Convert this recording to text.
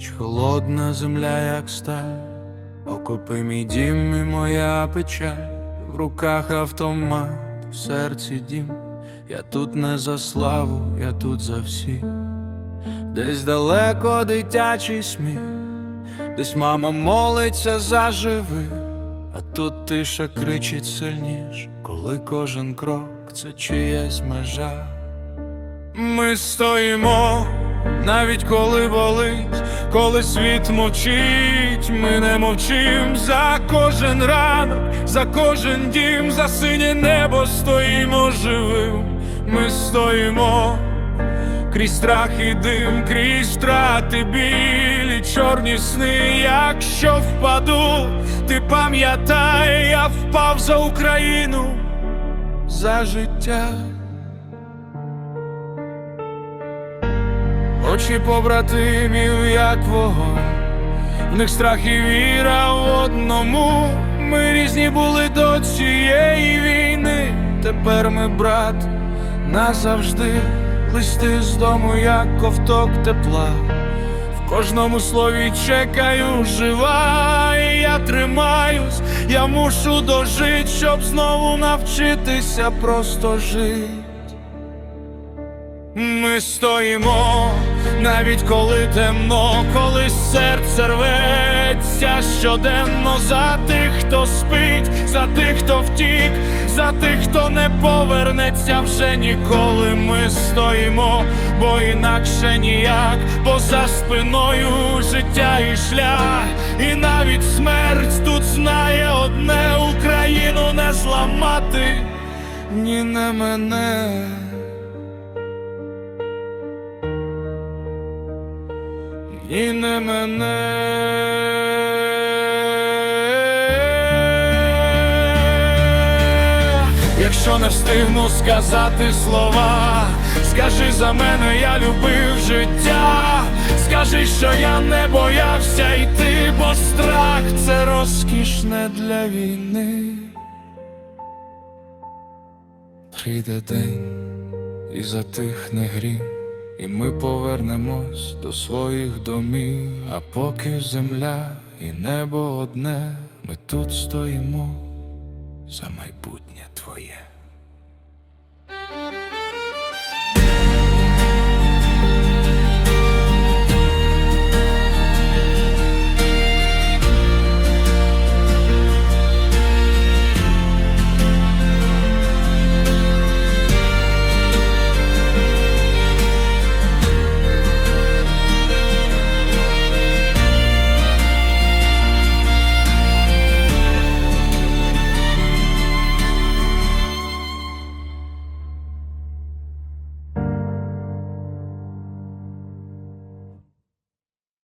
рідна земля, як сталь, окопи мій дім і моя печаль, в руках автомат, в серці дім. Я тут не за славу, я тут за всіх. Десь далеко дитячий сміх, десь мама молиться за живих, а тут тиша кричить сильніш, коли кожен крок це чиясь межа. Ми стоїмо, навіть коли болить, коли світ мовчить, ми не мовчим за кожен ранок, за кожен дім, за синє небо стоїмо живим. Ми стоїмо крізь страх і дим, крізь втрати білі, чорні сни, якщо впаду, ти пам'ятай, я впав за Україну, за життя. Очі побратимів, як вогонь, в них страх і віра в одному. Ми різні були до цієї війни. Тепер ми брат назавжди. Листи з дому, як ковток тепла. В кожному слові чекаю жива, і я тримаюсь, я мушу дожить, щоб знову навчитися просто жити. Ми стоїмо, навіть коли темно, коли серце рветься щоденно за тих, хто спить, за тих, хто втік, за тих, хто не повернеться вже ніколи. Ми стоїмо, бо інакше ніяк, бо за спиною життя і шлях, і навіть смерть тут знає одне Україну не зламати, ні не мене. І не мене. Якщо не встигну сказати слова, скажи за мене, я любив життя, скажи, що я не боявся йти, бо страх це розкішне для війни. Прийде день і затихне грім і ми повернемось до своїх домів. А поки земля і небо одне, ми тут стоїмо за майбутнє твоє.